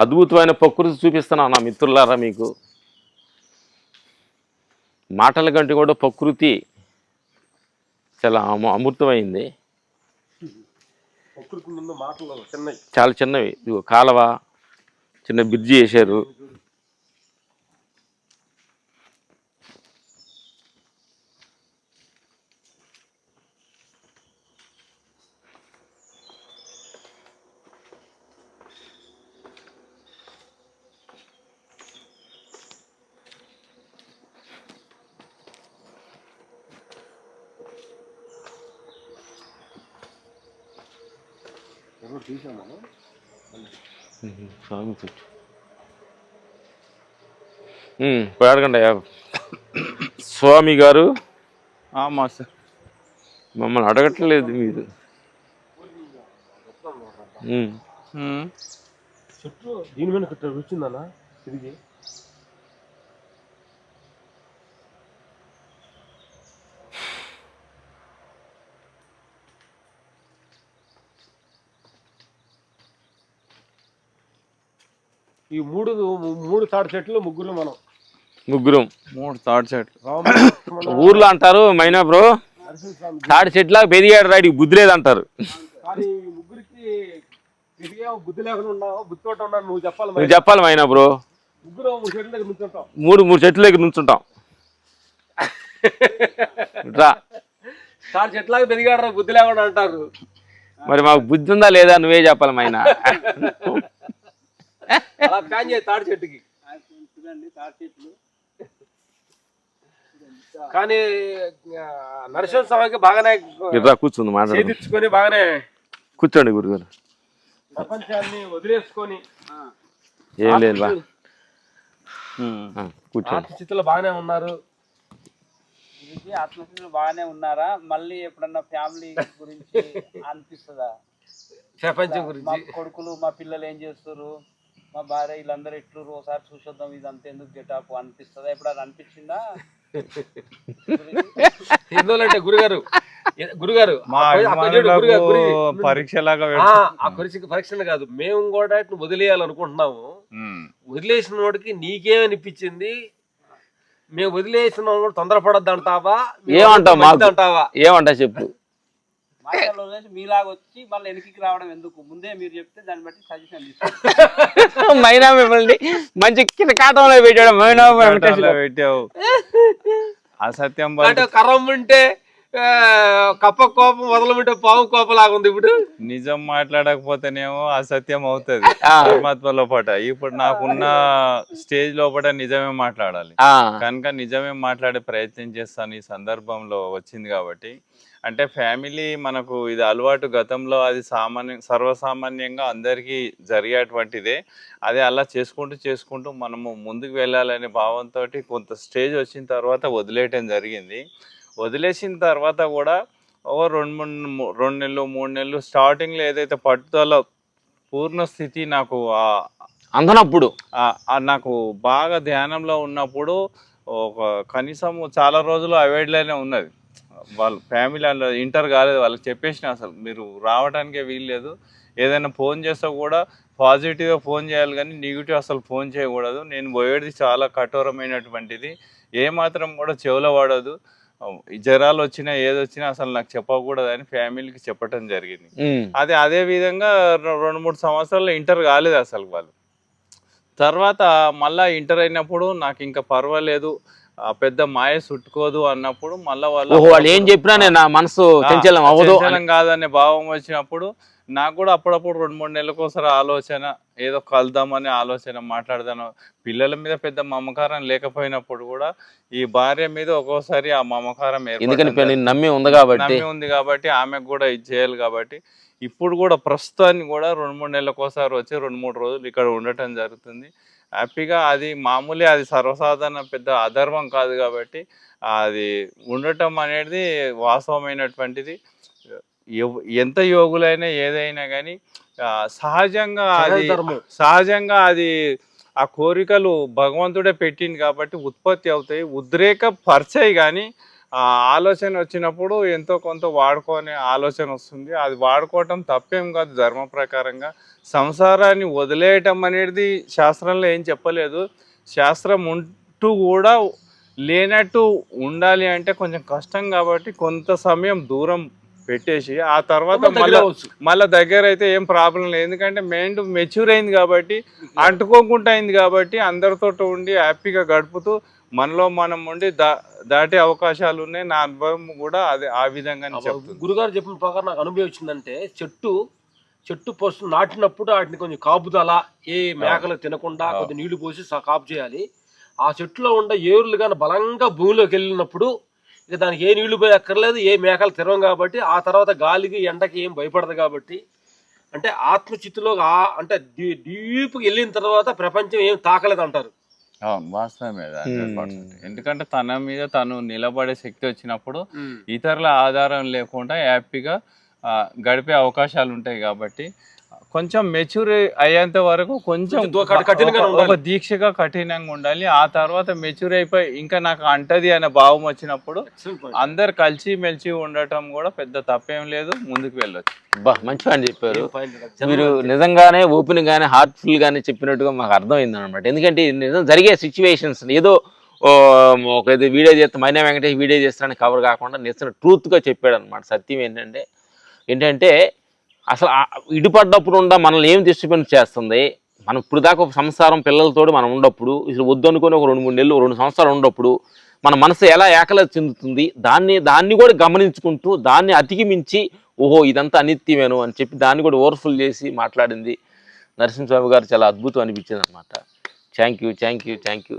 అద్భుతమైన ప్రకృతి చూపిస్తున్నాను నా మిత్రులారా మీకు. మాటల కంటే కూడా ప్రకృతి చాలా అమ- అమృతమైంది. చాలా చిన్నవి. కాలువ చిన్న బ్రిడ్జి వేశారు. ఎవరు తీసామా ఉహు, స్వామి కూర్చో అడగండి అయ్యా. స్వామి గారు మాస్టర్ మమ్మల్ని అడగట్లేదు మీరు చుట్టూ దీని మీద వచ్చిందన్న తిరిగి ఈ మూడు మూడు తాడు చెట్లు ముగ్గురు మనం. ముగ్గురం. మూడు థర్డ్ లక్ష్మణ, ఊర్లో అంటారు మైనా బ్రో. తాడి చెట్లాగా పెరిగాడు రాడికి బుద్ధి లేదంటారు. నువ్వు చెప్పాలి మైనా బ్రో. ముగ్గురు మూడు చెట్ల దగ్గర నుంచుంటాం. మూడు మూడు చెట్ల దగ్గర నుంచుంటాం. రా. తాడు చెట్లాగా పెరిగాడు బుద్ధి లేకుండా అంటారు. మరి మాకు బుద్ధి ఉందా లేదా నువ్వే చెప్పాలి మైనా. అలా ప్లాన్ చేయి తాడి చెట్టుకి. కానీ నరసింహ స్వామికి బాగానే రా కూర్చుంది మాట్లాడు. చేదిచ్చుకొని బాగానే కూర్చోండి గురుగారు. ప్రపంచాన్ని వదిలేసుకొని ఏం లేదు బా. కూర్చోండి. ఆత్మచిత్తులు బాగానే ఉన్నారు. గురించి ఆత్మహత్యలు బాగానే ఉన్నారా? మళ్ళీ ఎప్పుడన్నా ఫ్యామిలీ గురించి అనిపిస్తుందా? ప్రపంచం మా గురించి కొడుకులు మా పిల్లలు ఏం చేస్తారు? మా భార్య వీళ్ళందరూ ఎట్లు ఒకసారి చూసొద్దాం ఇదంతా ఎందుకు గెటప్ అనిపిస్తుందా? ఎప్పుడన్నా అనిపించిందా? ఎందుకంటే గురుగారు? గురుగారు మా ఆ పరీక్షలాగా పరీక్ష పరీక్షలు కాదు. మేము కూడా ఇట్లా వదిలేయాలనుకుంటున్నాము. వదిలేసిన వాడికి నీకేమనిపించింది? మేము వదిలేసిన తొందరపడద్దు అంటావా ఏమంటావు అంటావా ఏమంటా చెప్పు. మాటల్లో మీలాగా వచ్చి మళ్ళీ వెనక్కి రావడం ఎందుకు? ముందే మీరు చెప్తే దాన్ని బట్టి సజెషన్ తీసుకుంటాం మైనా మిమ్మల్ని మంచి కిటకాటంలో పెట్టాడు. మైనా పెట్టావు. అసత్యం కర్రం ఉంటే కప్ప కోపం వదలమంటే పాము కోపం లాగా ఉంది ఇప్పుడు. నిజం మాట్లాడకపోతేనేమో అసత్యం అవుతుంది. పరమాత్మ లోపట. ఇప్పుడు నాకున్న స్టేజ్ లోపల నిజమే మాట్లాడాలి. కనుక నిజమే మాట్లాడే ప్రయత్నం చేస్తాను ఈ సందర్భంలో వచ్చింది కాబట్టి. అంటే ఫ్యామిలీ మనకు ఇది అలవాటు గతంలో అది సామాన్య సర్వసామాన్యంగా అందరికీ జరిగేటువంటిదే. అదే అలా చేసుకుంటూ చేసుకుంటూ మనము ముందుకు వెళ్ళాలనే భావంతో కొంత స్టేజ్ వచ్చిన తర్వాత వదిలేయటం జరిగింది. వదిలేసిన తర్వాత కూడా ఓ రెండు మూడు రెండు నెలలు మూడు నెలలు స్టార్టింగ్లో ఏదైతే పట్టుదల పూర్ణ స్థితి నాకు అందనప్పుడు. నాకు బాగా ధ్యానంలో ఉన్నప్పుడు ఒక కనీసం చాలా రోజులు అవాయిడ్లోనే ఉన్నది. వాళ్ళ ఫ్యామిలీ అందులో ఇంటర్ కాలేదు వాళ్ళకి చెప్పేసిన అసలు. మీరు రావడానికే వీల్లేదు ఏదైనా ఫోన్ చేస్తే కూడా పాజిటివ్గా ఫోన్ చేయాలి కానీ నెగిటివ్ అసలు ఫోన్ చేయకూడదు. నేను పోయేది చాలా కఠోరమైనటువంటిది. ఏ మాత్రం కూడా చెవులో పడదు. జ్వరాలు వచ్చినా ఏది వచ్చినా అసలు నాకు చెప్పకూడదు అని ఫ్యామిలీకి చెప్పటం జరిగింది. అదే అదే విధంగా రెండు మూడు సంవత్సరాలు ఇంటర్ కాలేదు అసలు వాళ్ళు. తర్వాత మళ్ళా ఇంటర్ అయినప్పుడు నాకు ఇంకా పర్వాలేదు. పెద్ద మాయ చుట్టుకోదు అన్నప్పుడు మళ్ళా ఓహో వాళ్ళు ఏం చెప్పినా నేను నా మనసు చంచలం అవ్వదు కాదనే భావం వచ్చినప్పుడు నాకు కూడా అప్పుడప్పుడు రెండు మూడు నెలలకు ఒకసారి ఆలోచన ఏదో కలుద్దామనే ఆలోచన మాట్లాడదాను. పిల్లల మీద పెద్ద మమకారం లేకపోయినప్పుడు కూడా ఈ భార్య మీద ఒక్కోసారి ఆ మమకారం ఎందుకని నమ్మి ఉంది కాబట్టి. నమ్మి ఉంది కాబట్టి ఆమెకు కూడా ఇది చేయాలి కాబట్టి ఇప్పుడు కూడా ప్రస్తుతాన్ని కూడా రెండు మూడు నెలలకు ఒకసారి వచ్చి రెండు మూడు రోజులు ఇక్కడ ఉండటం జరుగుతుంది. హ్యాపీగా అది మామూలే అది సర్వసాధారణ పెద్ద అధర్మం కాదు కాబట్టి అది ఉండటం అనేది వాస్తవమైనటువంటిది ఎంత యోగులైనా ఏదైనా కానీ సహజంగా అది. సహజంగా అది ఆ కోరికలు భగవంతుడే పెట్టింది కాబట్టి ఉత్పత్తి అవుతాయి ఉద్రేక పరిచయి కానీ ఆలోచన వచ్చినప్పుడు ఎంతో కొంత వాడుకోనే ఆలోచన వస్తుంది. అది వాడుకోవటం తప్పేం కాదు ధర్మ ప్రకారంగా. సంసారాన్ని వదిలేయటం అనేది శాస్త్రంలో ఏం చెప్పలేదు. శాస్త్రం ఉంటూ కూడా లేనట్టు ఉండాలి అంటే కొంచెం కష్టం కాబట్టి కొంత సమయం దూరం పెట్టేసి ఆ తర్వాత మళ్ళీ. మళ్ళీ దగ్గర అయితే ఏం ప్రాబ్లం లేదు. ఎందుకంటే మైండ్ మెచ్యూర్ అయింది కాబట్టి అంటుకోకుండా అయింది కాబట్టి అందరితో ఉండి హ్యాపీగా గడుపుతూ మనలో మనం ఉండి దా దాటే అవకాశాలు ఉన్నాయి. నా అనుభవం కూడా అదే ఆ విధంగానే చెప్తుంది. గురుగారు చెప్పిన ప్రకారం నాకు అనుభవం వచ్చిందంటే చెట్టు చెట్టు ఫస్ట్ నాటినప్పుడు వాటిని కొంచెం కాపుదల ఏ మేకలు తినకుండా. కొంచెం నీళ్ళు పోసి కాపు చేయాలి. ఆ చెట్టులో ఉండే ఏరులు కానీ బలంగా భూమిలోకి వెళ్ళినప్పుడు ఇక దానికి ఏ నీళ్ళు పోయి అక్కర్లేదు ఏ మేకలు తినవు కాబట్టి ఆ తర్వాత గాలికి ఎండకి ఏం భయపడదు కాబట్టి అంటే ఆత్మచిత్తులో ఆ- అంటే డీప్కి వెళ్ళిన తర్వాత ప్రపంచం ఏం తాకలేదు అంటారు. అవును వాస్తవమే అది 100%. ఎందుకంటే తన మీద తను నిలబడే శక్తి వచ్చినప్పుడు ఇతరుల ఆధారం లేకుండా హ్యాపీగా గడిపే అవకాశాలు ఉంటాయి కాబట్టి కొంచెం మెచ్యూర్ అయ్యేంత వరకు కొంచెం ఒక- దీక్షగా కఠినంగా ఉండాలి. ఆ తర్వాత మెచ్యూర్ అయిపోయి ఇంకా నాకు అంటది అనే భావం వచ్చినప్పుడు. అందరు కలిసి మెలిసి ఉండటం కూడా పెద్ద తప్పేం లేదు. ముందుకు వెళ్ళొచ్చు. బా మంచిగా అని చెప్పారు. మీరు నిజంగానే ఓపెన్ గానే హార్ట్ఫుల్ గానే చెప్పినట్టుగా మాకు అర్థమైంది అనమాట ఎందుకంటే ఇది నిజం జరిగే సిచ్యువేషన్స్ ఏదో ఒక ఇది వీడియో చేస్తే మైనా వెంకటేష్ వీడియో చేస్తానని కవర్ కాకుండా నిజం ట్రూత్గా చెప్పాడు అనమాట సత్యం ఏంటంటే ఏంటంటే అసలు ఇడిపడ్డప్పుడు ఉండ మనల్ని ఏం డిస్టర్బెన్స్ చేస్తుంది? మనం ఇప్పుడు దాకా ఒక సంసారం పిల్లలతోటి మనం ఉండప్పుడు ఇది వద్దు అనుకుని ఒక రెండు మూడు నెలలు రెండు సంవత్సరాలు ఉండప్పుడు మన మనసు ఎలా ఏకల చెందుతుంది? దాన్ని దాన్ని కూడా గమనించుకుంటూ దాన్ని అతికిమించి ఓహో ఇదంతా అనిత్యమేను అని చెప్పి దాన్ని కూడా ఓవర్ఫుల్ చేసి మాట్లాడింది నరసింహస్వామి గారు. చాలా అద్భుతం అనిపించింది అనమాట thank you thank you thank you.